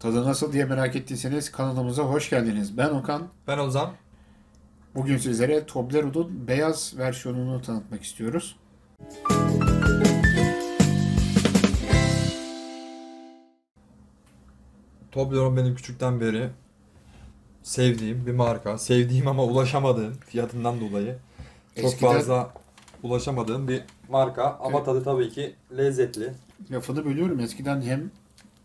Tadı nasıl diye merak ettiyseniz kanalımıza hoş geldiniz. Ben Okan. Ben Ozan. Bugün sizlere Toblerone'un beyaz versiyonunu tanıtmak istiyoruz. Toblerone benim küçükten beri sevdiğim bir marka. Sevdiğim ama ulaşamadığım fiyatından dolayı. Çok Eskiden fazla ulaşamadığım bir marka ama tadı tabii ki lezzetli. lafını bölüyorum. Eskiden hem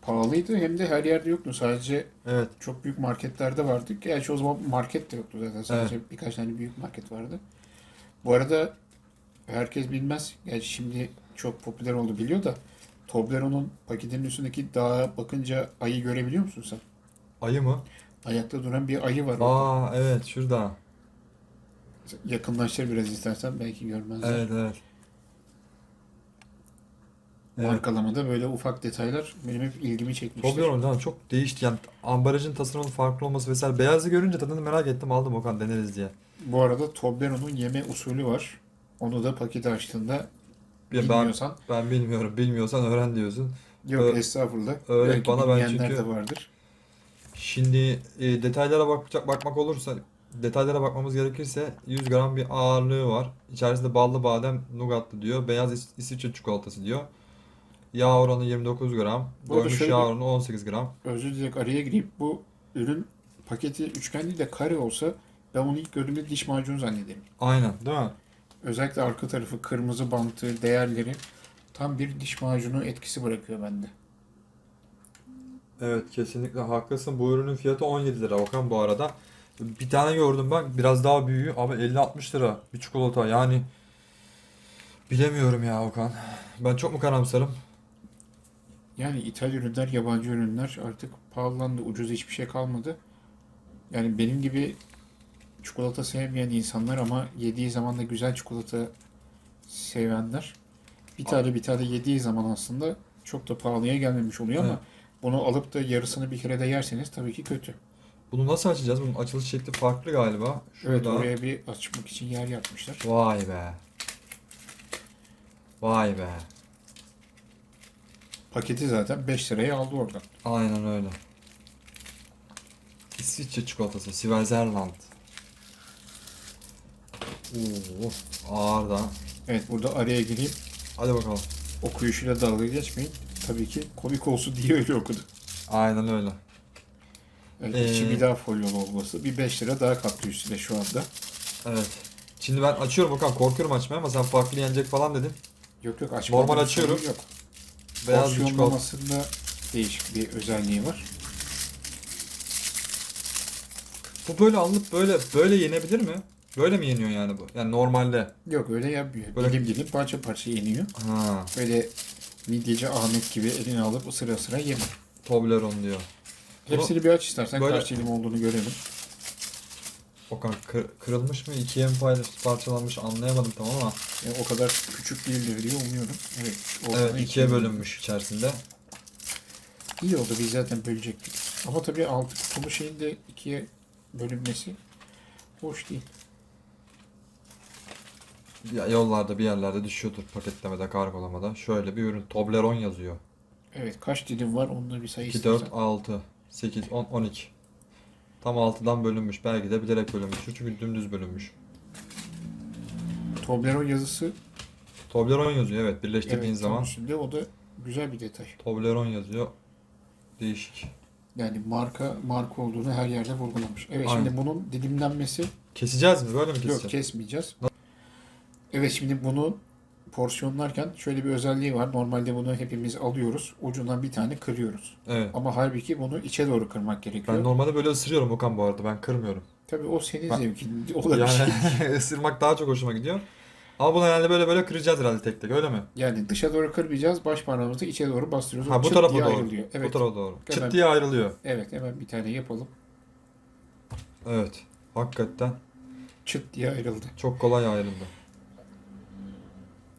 pahalıydı hem de her yerde yoktu. Sadece Evet. çok büyük marketlerde vardı. Gerçi o zaman market de yoktu zaten. Sadece birkaç tane büyük market vardı. Bu arada herkes bilmez. Gerçi şimdi çok popüler oldu biliyor da Toblerone'un paketinin üstündeki dağa bakınca ayı görebiliyor musun sen? Ayı mı? Ayakta duran bir ayı var orada. Aa evet şurada. Yakınlaştır biraz istersen belki görmezler. Evet evet. Evet. Böyle ufak detaylar benim hep ilgimi çekmiştir. Toblerone lan çok değişti yani ambalajın tasarımının farklı olması vesaire. Beyazı görünce tadını merak ettim aldım Okan deneriz diye. Bu arada Toblerone'un yeme usulü var. Onu da paketi açtığında ben bilmiyorsan ben bilmiyorum. Bilmiyorsan öğren diyorsun. yok Ö- estağfurullah. öğret Belki bana, ben çünkü- de vardır. Şimdi e, detaylara bakacak bakmak olursa detaylara bakmamız gerekirse 100 gram bir ağırlığı var. İçerisinde ballı badem nougatlı diyor. Beyaz İs- İsviçre çikolatası diyor. Yağ oranı 29 gram. Bu arada Doymuş şöyle yağ oranı 18 gram. Özür dilerim araya gireyim. Bu ürün paketi üçgen değil de kare olsa ben onu ilk gördüğümde diş macunu zannederim. Aynen değil mi? Özellikle arka tarafı kırmızı bantı, değerleri tam bir diş macunu etkisi bırakıyor bende. Evet kesinlikle haklısın. Bu ürünün fiyatı 17 lira Okan bu arada. Bir tane gördüm ben biraz daha büyüğü ama 50-60 lira bir çikolata yani bilemiyorum ya Okan. Ben çok mu karamsarım? Yani ithal ürünler, yabancı ürünler artık pahalandı. Ucuz hiçbir şey kalmadı. Yani benim gibi çikolata sevmeyen insanlar ama yediği zaman da güzel çikolata sevenler bir tane bir tane yediği zaman aslında çok da pahalıya gelmemiş oluyor ama Evet. bunu alıp da yarısını bir kere de yerseniz tabii ki kötü. Bunu nasıl açacağız? Bunun açılış şekli farklı galiba. Evet Şurada. oraya bir açmak için yer yapmışlar. Vay be. Vay be. Paketi zaten 5 liraya aldı oradan. Aynen öyle. İsviçre çikolatası. Switzerland. Oo, ağır da. Evet burada araya gireyim. Hadi bakalım. Okuyuşuyla dalga geçmeyin. Tabii ki komik olsun diye öyle okudu. Aynen öyle. Evet, içi Ee, bir daha folyolu olması. Bir 5 lira daha kattı üstüne şu anda. Evet. Şimdi ben açıyorum bakalım korkuyorum açmaya ama sen farklı yenecek falan dedin. Yok yok açma. Normal açıyorum. Yok. Beyaz bir çikolata. Değişik bir özelliği var. Bu böyle alınıp böyle böyle yenebilir mi? Böyle mi yeniyor yani bu? Yani normalde. Yok öyle yapmıyor. Böyle- Dilim dilim parça parça yeniyor. Ha, Böyle midyeci Ahmet gibi eline alıp ısıra ısıra yeme. Toblerone diyor. Hepsini bir aç istersen Böyle- kaç dilim olduğunu görelim. Okan kır- kırılmış mı? İkiye mi paylaş- parçalanmış anlayamadım tamam ama. E, o kadar küçük değildir diye umuyorum. Evet. ortadan Evet ikiye bölünmüş içerisinde. İyi oldu biz zaten bölecektik. Ama tabii altı kutumu şeyin de ikiye bölünmesi hoş değil. Ya yollarda bir yerlerde düşüyordur paketlemede, kargolamada. Şöyle bir ürün Toblerone yazıyor. Evet kaç dilim var onu da bir sayı 2, 4, istersen. 6, 8, 10, 12. Tam 6'dan bölünmüş. Belki de bilerek bölünmüş. Çünkü dümdüz bölünmüş. Toblerone yazısı Toblerone yazıyor evet birleştirdiğin evet, zaman. üstünde o da güzel bir detay. Toblerone yazıyor. Değişik. Yani marka marka olduğunu her yerde vurgulamış. Evet Aynen. şimdi bunun dilimlenmesi Keseceğiz mi? Böyle mi yok keseceğiz? kesmeyeceğiz. Evet şimdi bunu porsiyonlarken şöyle bir özelliği var. Normalde bunu hepimiz alıyoruz. Ucundan bir tane kırıyoruz. Evet. Ama halbuki bunu içe doğru kırmak gerekiyor. Ben normalde böyle ısırıyorum Okan bu arada. Ben kırmıyorum. Tabii o senin Ben- zevkin. O da bir Yani şey. ısırmak daha çok hoşuma gidiyor. Ama bunu herhalde böyle böyle kıracağız herhalde tek tek öyle mi? Yani dışa doğru kırmayacağız. Baş parmağımızı içe doğru bastırıyoruz. Ha bu çıt tarafa doğru. ayrılıyor. Evet. Bu tarafa doğru. Hemen- Çıt diye ayrılıyor. Evet hemen bir tane yapalım. Evet. Hakikaten Çıt diye ayrıldı. çok kolay ayrıldı.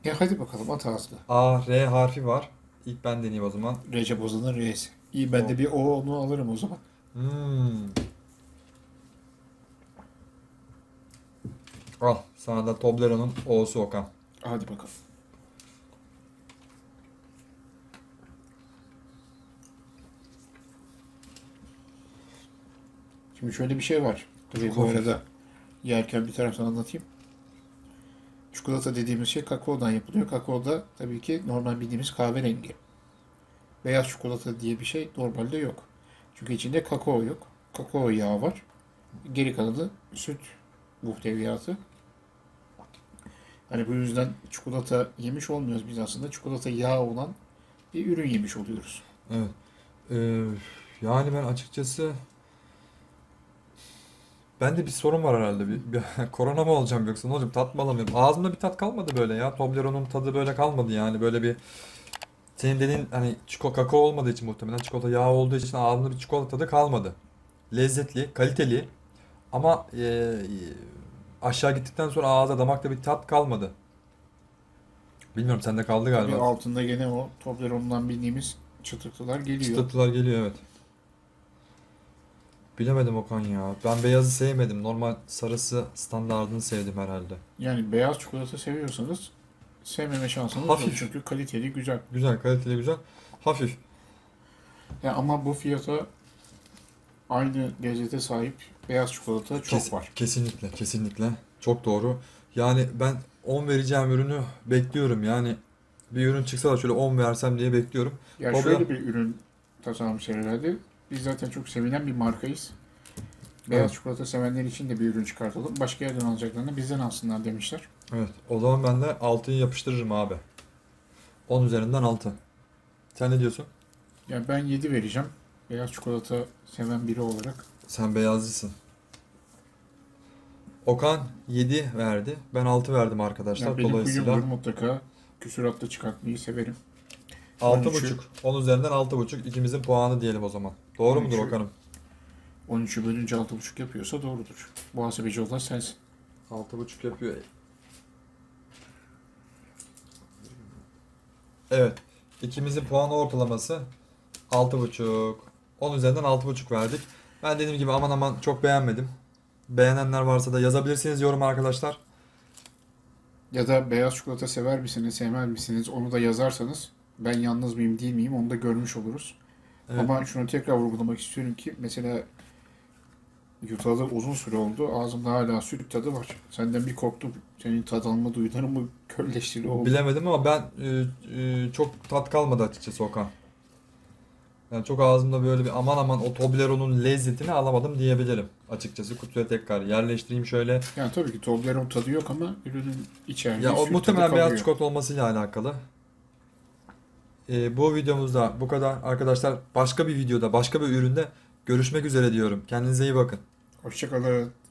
Ya hadi bakalım at ağzına. A, R harfi var. İlk ben deneyeyim o zaman. Recep Ozan'ın R'si. İyi ben de bir O onu alırım o zaman. Hmm. Al sana da Toblerone'un O'su Okan. Hadi bakalım. Şimdi şöyle bir şey var. Tabii bu arada yerken bir taraftan anlatayım. Çikolata dediğimiz şey kakaodan yapılıyor. Kakao da tabii ki normal bildiğimiz kahverengi. Beyaz çikolata diye bir şey normalde yok. Çünkü içinde kakao yok. Kakao yağı var. Geri kalanı süt muhteviyatı. Hani bu yüzden çikolata yemiş olmuyoruz biz aslında. Çikolata yağı olan bir ürün yemiş oluyoruz. Evet. Ee, yani ben açıkçası bende bir sorun var herhalde. Bir, bir- korona mı olacağım yoksa ne olacağım? Tat mı alamıyorum? Ağzımda bir tat kalmadı böyle ya. Toblerone'un tadı böyle kalmadı yani. Böyle bir senin dediğin hani çiko kakao olmadığı için muhtemelen çikolata yağı olduğu için ağzımda bir çikolata tadı kalmadı. Lezzetli, kaliteli ama e, aşağı gittikten sonra ağza damakta bir tat kalmadı. Bilmiyorum sende kaldı Tabii galiba. altında gene o Toblerone'dan bildiğimiz çıtırtılar geliyor. Çıtırtılar geliyor evet. Bilemedim Okan ya. Ben beyazı sevmedim. Normal sarısı standardını sevdim herhalde. Yani beyaz çikolata seviyorsanız sevmeme şansınız Hafif. yok. Çünkü kaliteli güzel. Güzel, kaliteli güzel. Hafif. Ya ama bu fiyata aynı lezzete sahip beyaz çikolata çok Kes- var. Kesinlikle, kesinlikle. Çok doğru. Yani ben 10 vereceğim ürünü bekliyorum. Yani bir ürün çıksa da şöyle 10 versem diye bekliyorum. Ya Tabii. şöyle bir ürün tasarlamışlar herhalde. Biz zaten çok sevilen bir markayız. Beyaz Evet. çikolata sevenler için de bir ürün çıkartalım. Başka yerden alacaklarını bizden alsınlar demişler. Evet. O zaman ben de 6'yı yapıştırırım abi. 10 üzerinden 6. Sen ne diyorsun? Ya ben 7 vereceğim. Beyaz çikolata seven biri olarak. Sen beyazlısın. Okan 7 verdi. Ben 6 verdim arkadaşlar. Ya benim Dolayısıyla huyumdur mutlaka küsuratlı çıkartmayı severim. 6.5. 10 üzerinden 6.5. İkimizin puanı diyelim o zaman. Doğru mudur 13'ü. Okan'ım? 13'ü bölünce 6,5 yapıyorsa doğrudur. Muhasebeci olan sensin. 6.5 yapıyor. Evet. İkimizin puan ortalaması 6.5. 10 üzerinden 6.5 verdik. Ben dediğim gibi aman aman çok beğenmedim. Beğenenler varsa da yazabilirsiniz yorum arkadaşlar. Ya da beyaz çikolata sever misiniz, sevmez misiniz onu da yazarsanız ben yalnız mıyım değil miyim onu da görmüş oluruz. Evet. Ama şunu tekrar vurgulamak istiyorum ki mesela yutalı uzun süre oldu. Ağzımda hala süt tadı var. Senden bir korktum. Senin tad alma duyularımı körleştiri oldu. Bilemedim ama ben e, e, çok tat kalmadı açıkçası Okan. Yani çok ağzımda böyle bir aman aman o Toblerone'un lezzetini alamadım diyebilirim. Açıkçası kutuya tekrar yerleştireyim şöyle. Yani tabii ki Toblerone tadı yok ama ürünün içerdiği Ya o muhtemelen beyaz çikolata olmasıyla alakalı. E, bu videomuzda bu kadar arkadaşlar. Başka bir videoda, başka bir üründe görüşmek üzere diyorum. Kendinize iyi bakın. Hoşçakalın.